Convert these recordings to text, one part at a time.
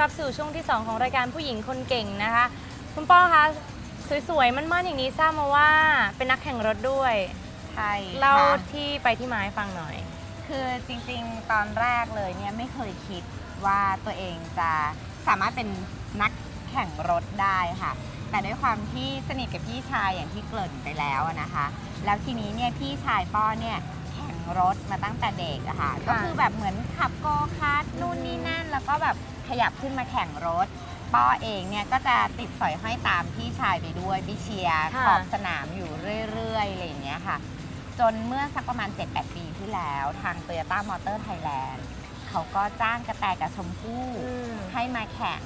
2 ของรายการผู้หญิงคนเก่งนะคะ คุณป้อคะสวยๆมันๆอย่างนี้ทราบมาว่าเป็นนักแข่งรถด้วยใช่เล่าค่ะ ที่ไปที่มาให้ฟังหน่อย คือจริงๆ ตอนแรกเลยเนี่ยไม่เคยคิดว่าตัวเองจะสามารถเป็นนักแข่งรถได้ค่ะ แต่ด้วยความที่สนิทกับพี่ชายอย่างที่เกริ่นไปแล้วอะนะคะ แล้วทีนี้เนี่ยพี่ชายป้อเนี่ยแข่งรถมาตั้งแต่เด็กอะค่ะ ก็คือแบบเหมือนขับโกคาร์ทนู่นนี่นั่น แล้วก็แบบ ขยับขึ้นมาแข่งรถ ป้อเองเนี่ยก็จะติดสอยห้อยตามพี่ชายไปด้วยไปเชียร์ค่ะขอบสนามอยู่เรื่อยๆอะไรอย่างเงี้ยค่ะ จนเมื่อสักประมาณ 7-8 ปีที่แล้วทาง Toyota Motor Thailand เขาก็จ้างกระแตกับชมพู่ อืมให้มาแข่ง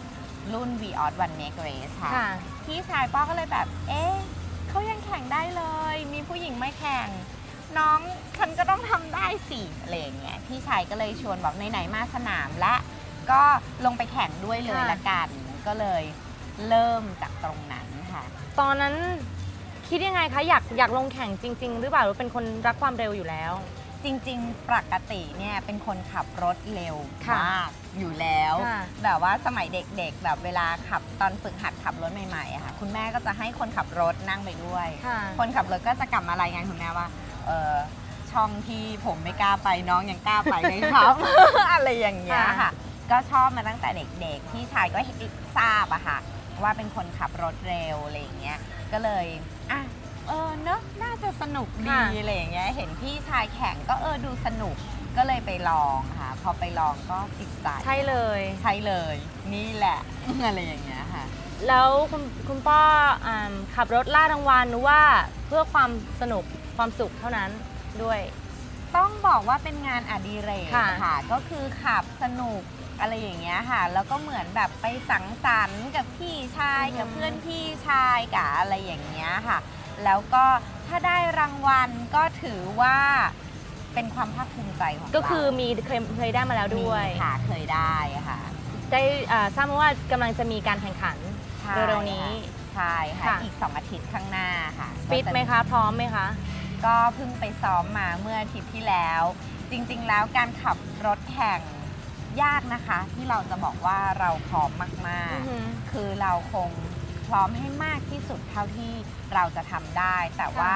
รุ่น v ีออ One Make Race ค่ะ ค่ะ พี่ชายป้อก็เลยแบบ เอ๊ะเขายังแข่งได้เลย มีผู้หญิงไม่แข่ง น้องฉันก็ต้องทำได้สิอะไรอย่างเงี้ย พี่ชายก็เลยชวนบอกไหนๆมาสนามและ ก็ลงไปแข่งด้วยเลยค่ะ ละกัน ก็เลยเริ่มจากตรงนั้นค่ะ ตอนนั้นคิดยังไงคะอยากอยากลงแข่งจริง ๆ หรือเปล่าหรือเป็นคนรักความเร็วอยู่แล้ว จริงๆ ปกติเนี่ยเป็นคนขับรถเร็วค่ะมากอยู่แล้ว ค่ะแบบว่าสมัยเด็กๆ แบบเวลาขับตอนฝึกหัดขับรถใหม่ๆอะค่ะ คุณแม่ก็จะให้คนขับรถนั่งไปด้วย ค่ะ คนขับรถก็จะกลับมารายงานคุณแม่ว่าเออช่องที่ผมไม่กล้าไปน้องยังกล้าไปเลยครับ อะไรอย่างเงี้ยค่ะค่ะ ก็ชอบมาตั้งแต่เด็กๆ พี่ชายก็ทราบอะค่ะ ว่าเป็นคนขับรถเร็วอะไรอย่างเงี้ย ก็เลยอะเออเนอะน่าจะสนุกดีค่ะ อะไรอย่างเงี้ย เห็นพี่ชายแข่งก็เออดูสนุก ก็เลยไปลองค่ะ พอไปลองก็ติดใจใช่เลย ใช่เลย นี่แหละ อะไรอย่างเงี้ยค่ะ แล้วคุณคุณป้ออ่าขับรถล่ารางวัลหรือว่าเพื่อความสนุกความสุขเท่านั้นด้วย ต้องบอกว่าเป็นงานอดิเรกค่ะ ค่ะ ก็คือขับสนุก อะไรอย่างเงี้ยค่ะ แล้วก็เหมือนแบบไปสังสรรค์กับพี่ชายอืมกับเพื่อนพี่ชายกับอะไรอย่างเงี้ยค่ะ แล้วก็ถ้าได้รางวัลก็ถือว่าเป็นความภาคภูมิใจของเราก็คือมีเคยเคยได้มาแล้วด้วยมีค่ะเคยได้ค่ะ ได้อ่าทราบมาว่ากำลังจะมีการแข่งขันใช่เร็วๆนี้ ใช่ค่ะค่ะ อีก 2 อาทิตย์ข้างหน้าค่ะฟิตไหมคะ พร้อมไหมคะ ก็เพิ่งไปซ้อมมาเมื่ออาทิตย์ที่แล้ว จริงๆแล้วการขับรถแข่ง ยากนะคะที่เราจะบอกว่าเราพร้อมมากอือหือ ๆ คือเราคงพร้อมให้มากที่สุดเท่าที่เราจะทำได้ แต่ว่า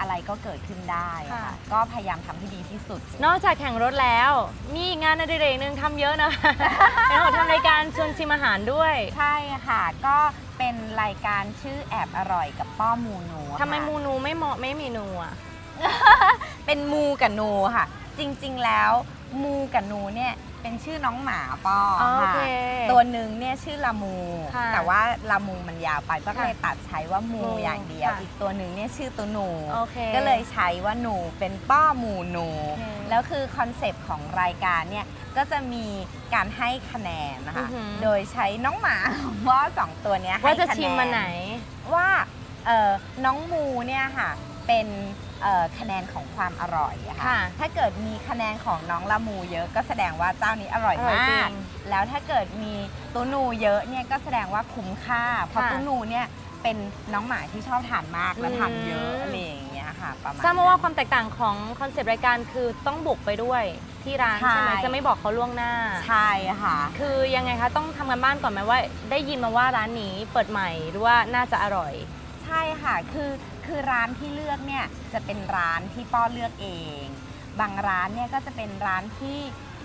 อะไรก็เกิดขึ้นได้อะค่ะ ค่ะ ก็พยายามทำให้ดีที่สุด นอกจากแข่งรถแล้ว มีอีกงานอดิเรกหนึ่งทำเยอะนะ เป็นของทำรายการชวนชิมอาหารด้วย ใช่ค่ะ ก็เป็นรายการชื่อแอบอร่อยกับป้อมูนูทำไมค่ะ มูนูไม่เหมาะไม่มีนูอะ เป็นมูกับนูค่ะ จริงๆแล้วมูกับนูเนี่ย เป็นชื่อน้องหมาป้ออ๋อโอค่ะเคตัวหนึ่งเนี่ยชื่อลามู ค่ะแต่ว่าลามูมันยาวไปก็ค่ะเลยตัดใช้ว่ามูมูอย่างเดียว ค่ะอีกตัวหนึ่งเนี่ยชื่อตัวหนู โอเคก็เลยใช้ว่าหนูเป็นป้อหมูหนู โอเคแล้วคือคอนเซปต์ของรายการเนี่ยก็จะมีการให้คะแนนนะอืคะ อหือ โดยใช้น้องหมาของว่าสองตัวเนี้ยให้ว่าจะคชิมแมันไหน ว่าเอ่อน้องมูเนี่ยค่ะเป็นเอ่อ คะแนนของความอร่อยอะค่ะ ค่ะถ้าเกิดมีคะแนนของน้องละมูเยอะก็แสดงว่าเจ้านี้อร่อยอร่อยมาจริกงแล้วถ้าเกิดมีตูนูเยอะเนี่ยก็แสดงว่าคุ้มค่า เพราะค่ะตูนูเนี่ยเป็นน้องหมาที่ชอบทานมากและอืมทานเยอะอะไรอย่างเงี้ยค่ะประมาณ ทราบมาว่าคนั้นวามแตกต่างของคอนเซปต์รายการคือต้องบุกไปด้วยที่ร้านใช่ ใช่ไหมจะไม่บอกเขาล่วงหน้า ใช่ค่ะ คือยังไงคะต้องทำกันบ้านก่อนไหมว่า ได้ยินมาว่าร้านนี้เปิดใหม่หรือว่าน่าจะอร่อยใช่ค่ะ คือคือร้านที่เลือกเนี่ยจะเป็นร้านที่ป้อเลือกเอง บางร้านเนี่ยก็จะเป็นร้านที่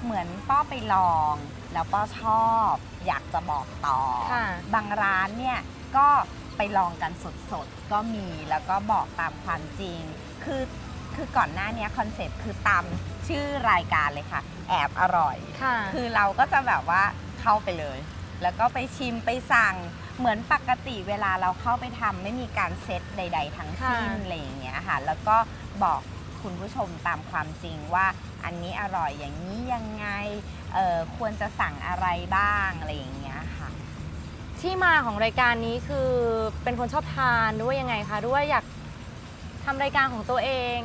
เหมือนป้อไปลอง แล้วป้อชอบ อยากจะบอกต่อ ค่ะ บางร้านเนี่ยก็ไปลองกันสดๆ ก็มีแล้วก็บอกตามความจริง คือคือก่อนหน้าเนี้คอนเซ็ปต์คือตามชื่อรายการเลยค่ะ แอบอร่อย ค่ะ คือเราก็จะแบบว่าเข้าไปเลย แล้วก็ไปชิมไปสั่ง เหมือนปกติเวลาเราเข้าไปทำไม่มีการเซตใด ๆ ทั้งสิ้นค่ะ อะไรอย่างเงี้ยค่ะ แล้วก็บอกคุณผู้ชมตามความจริงว่าอันนี้อร่อยอย่างนี้ยังไงเอ่อควรจะสั่งอะไรบ้างอะไรอย่างเงี้ยค่ะ ที่มาของรายการนี้คือเป็นคนชอบทานหรือว่ายังไงคะหรือว่าอยากทำรายการของตัวเอง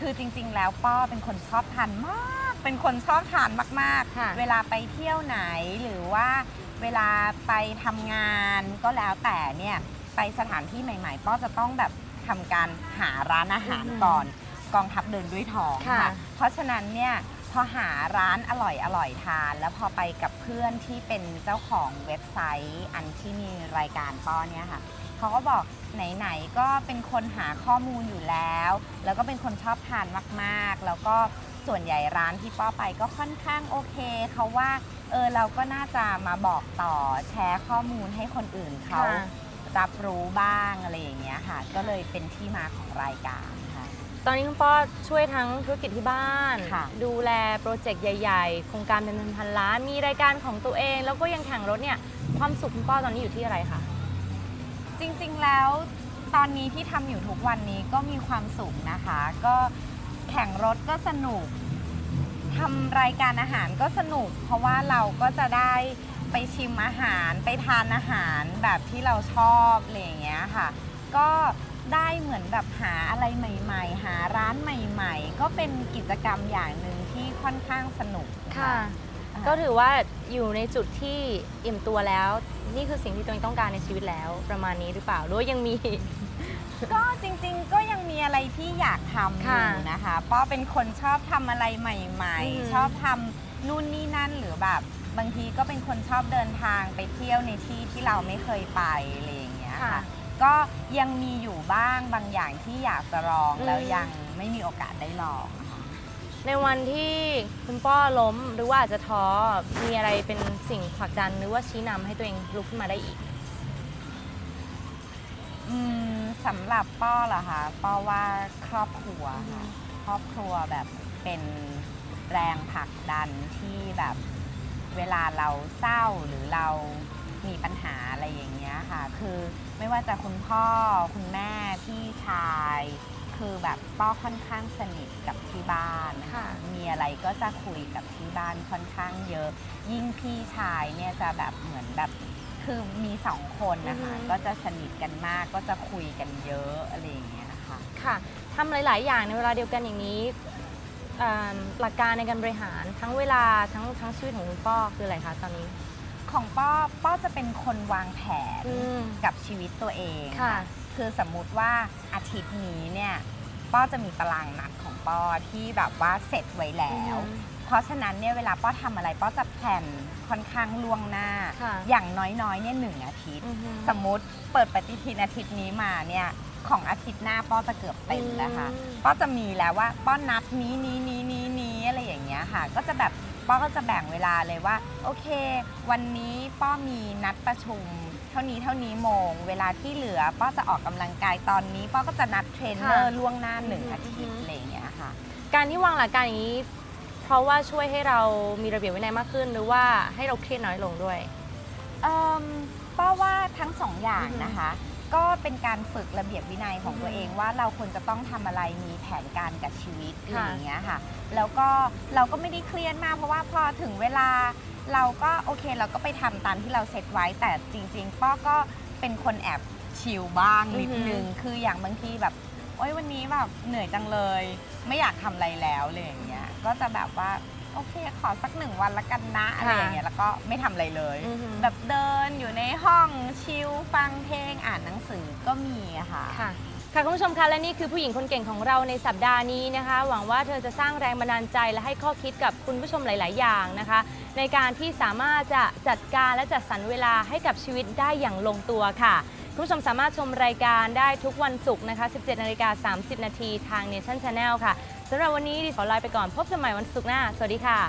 คือจริงๆ แล้วป้อเป็นคนชอบทานมาก เป็นคนชอบทานมากค่ะ ๆ เวลาไปเที่ยวไหนหรือว่า เวลาไปทำงานก็แล้วแต่เนี่ยไปสถานที่ใหม่ๆป้อจะต้องแบบทำการหาร้านอาหารอือหือก่อนกองทัพเดินด้วยท้องค่ะ ค่ะ เพราะฉะนั้นเนี่ยพพอหาร้านอร่อยอร่อยทาน แล้วพอไปกับเพื่อนที่เป็นเจ้าของเว็บไซต์อันที่มีรายการป้อเนี่ยค่ะ เขาก็บอกไหนๆก็เป็นคนหาข้อมูลอยู่แล้ว แล้วก็เป็นคนชอบทานมากๆ แล้วก็ ส่วนใหญ่ร้านที่ป้อไปก็ค่อนข้างโอเคเขาว่าเออเราก็น่าจะมาบอกต่อแชร์ข้อมูลให้คนอื่นเขาค่ะ รับรู้บ้างอะไรอย่างเงี้ยค่ะ ก็เลยเป็นที่มาของรายการค่ะ ตอนนี้คุณป้อช่วยทั้งธุรกิจที่บ้าน ค่ะ ดูแลโปรเจกต์ใหญ่ๆ โครงการเป็นพันๆล้าน มีรายการของตัวเอง แล้วก็ยังแข่งรถเนี่ย ความสุขคุณป้อตอนนี้อยู่ที่อะไรคะ จริงๆ แล้วตอนนี้ที่ทำอยู่ทุกวันนี้ก็มีความสุขนะคะ ก็ แข่งรถก็สนุกทำรายการอาหารก็สนุก เพราะว่าเราก็จะได้ไปชิมอาหารไปทานอาหารแบบที่เราชอบอะไรอย่างเงี้ยค่ะ ก็ได้เหมือนแบบหาอะไรใหม่ ๆ หาร้านใหม่ ๆ ก็เป็นกิจกรรมอย่างหนึ่งที่ค่อนข้างสนุกอ่าก็ถือว่าอยู่ในจุดที่อิ่มตัวแล้ว นี่คือสิ่งที่ตัวเองต้องการในชีวิตแล้วประมาณนี้หรือเปล่าหรือว่ายังมี ก็จริงๆก็ยังมีอะไรที่อยากทำอค่ะยู่นะคะป้อเป็นคนชอบทำอะไรใหม่ อือหือๆชอบทำนู่นนี่นั่นหรือแบบ บางทีก็เป็นคนชอบเดินทางไปเที่ยวในที่ที่เราไม่เคยไปอะไรอย่างเงี้ยค่ะ ค่ะ ก็ยังมีอยู่บ้างบางอย่างที่อยากจะลองอืม แล้วยังไม่มีโอกาสได้ลองนะคะในวันที่คุณป้อล้มหรือว่าอาจจะท้อมีอะไรเป็นสิ่งผลักดันหรือว่าชี้นำให้ตัวเองลุกขึ้นมาได้อีก อืม สำหรับป้อเหรอคะป้อว่าครอบครัวค่ะครอบครัวแบบเป็นแรงผลักดันที่แบบเวลาเราเศร้าหรือเรามีปัญหาอะไรอย่างเงี้ยค่ะ คือไม่ว่าจะคุณพ่อคุณแม่พี่ชาย คือแบบป้อค่อนข้างสนิทกับที่บ้านนะค่ะคะมีอะไรก็จะคุยกับที่บ้านค่อนข้างเยอะ ยิ่งพี่ชายเนี่ยจะแบบเหมือนแบบ คือมีสองคนนะคะ อือฮึ ก็จะสนิทกันมากก็จะคุยกันเยอะอะไรอย่างเงี้ยค่ะค่ะทำหลาย ๆ อย่างในเวลาเดียวกันอย่างนี้เอิ่มหลักการในการบริหารทั้งเวลาทั้งทั้งชีวิตของคุณป้อคืออะไรคะตอนนี้ ของป้อป้อจะเป็นคนวางแผนอืม กับชีวิตตัวเองค่ะ คือสมมุติว่าอาทิตย์นี้เนี่ยป้อจะมีตารางนัดของป้อที่แบบว่าเสร็จไว้แล้ว อือฮึเพ ราะฉะนั้นเนี่ยเวลาป้อทำอะไรป้อจะแผนค่อนข้างล่วงหน้า ค่ะอย่างน้อยๆเนี่ยหนึ่งอาทิตย์ อือฮึ สมมุติเปิดปฏิทินอาทิตย์นี้มาเนี่ยของอาทิตย์หน้าป้อจะเกือบเต็มแล้วค่ะ อืม ป้อจะมีแล้วว่าป้อนัดนี้นี้นี้นี้นี้อะไรอย่างเงี้ยค่ะ ก็จะแบบป้อก็จะแบ่งเวลาเลยว่าโอเค วันนี้ป้อมีนัดประชุม เท่านี้เท่านี้โมง เวลาที่เหลือป้อจะออกกำลังกายตอนนี้ ป้อก็จะนัดเทรนเนอร์ค่ะล่วงหน้าหนึ่งอือฮึอาทิตย์อะไรอย่างเงี้ยค่ะ การที่วางหลักการอย่างนี้ เพราะว่าช่วยให้เรามีระเบียบวินัยมากขึ้น หรือว่าให้เราเครียดน้อยลงด้วย เอิ่มป้าว่าทั้งสองอย่างอือฮึนะคะ ก็เป็นการฝึกระเบียบวินัยของอือฮึตัวเองว่าเราควรจะต้องทำอะไรมีแผนการกับชีวิตอะไรค่ะ อย่างเงี้ยค่ะ แล้วก็เราก็ไม่ได้เครียดมาก เพราะว่าพอถึงเวลาเราก็โอเคเราก็ไปทำตามที่เราเซตไว้ แต่จริงๆป้อก็เป็นคนแอบชิลบ้างนิดอือฮึนึง คืออย่างบางทีแบบ โอ๊ยวันนี้แบบเหนื่อยจังเลย ไม่อยากทำอะไรแล้วเลยอย่างเงี้ย ก็จะแบบว่าโอเคขอสักหนึ่งวันละกันนะอะไรอย่างเงี้ยแล้วก็ไม่ทำอะไรเลยอือฮึแบบเดินอยู่ในห้องชิลฟังเพลงอ่านหนังสือก็มีอะค่ะค่ะค่ะคุณผู้ชมคะและนี่คือผู้หญิงคนเก่งของเราในสัปดาห์นี้นะคะ หวังว่าเธอจะสร้างแรงบันดาลใจและให้ข้อคิดกับคุณผู้ชมหลาย ๆ อย่างนะคะ ในการที่สามารถจะจัดการและจัดสรรเวลาให้กับชีวิตได้อย่างลงตัวค่ะคุณผู้ชมสามารถชมรายการได้ทุกวันศุกร์นะคะ 17 นาฬิกา 30 นาทีทาง Nation Channel ค่ะ สำหรับวันนี้ดิฉันขอลาไปก่อนพบกันใหม่วันศุกร์หน้า สวัสดีค่ะ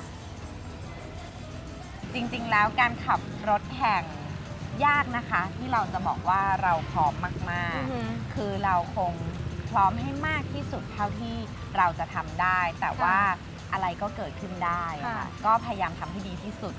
จริงๆ แล้วการขับรถแข่งยากนะคะ ที่เราจะบอกว่าเราพร้อมมากอือหือ ๆ คือเราคงพร้อมให้มากที่สุดเท่าที่เราจะทำได้ แต่ว่าอะไรก็เกิดขึ้นได้อะค่ะค่ะ ก็พยายามทำให้ดีที่สุด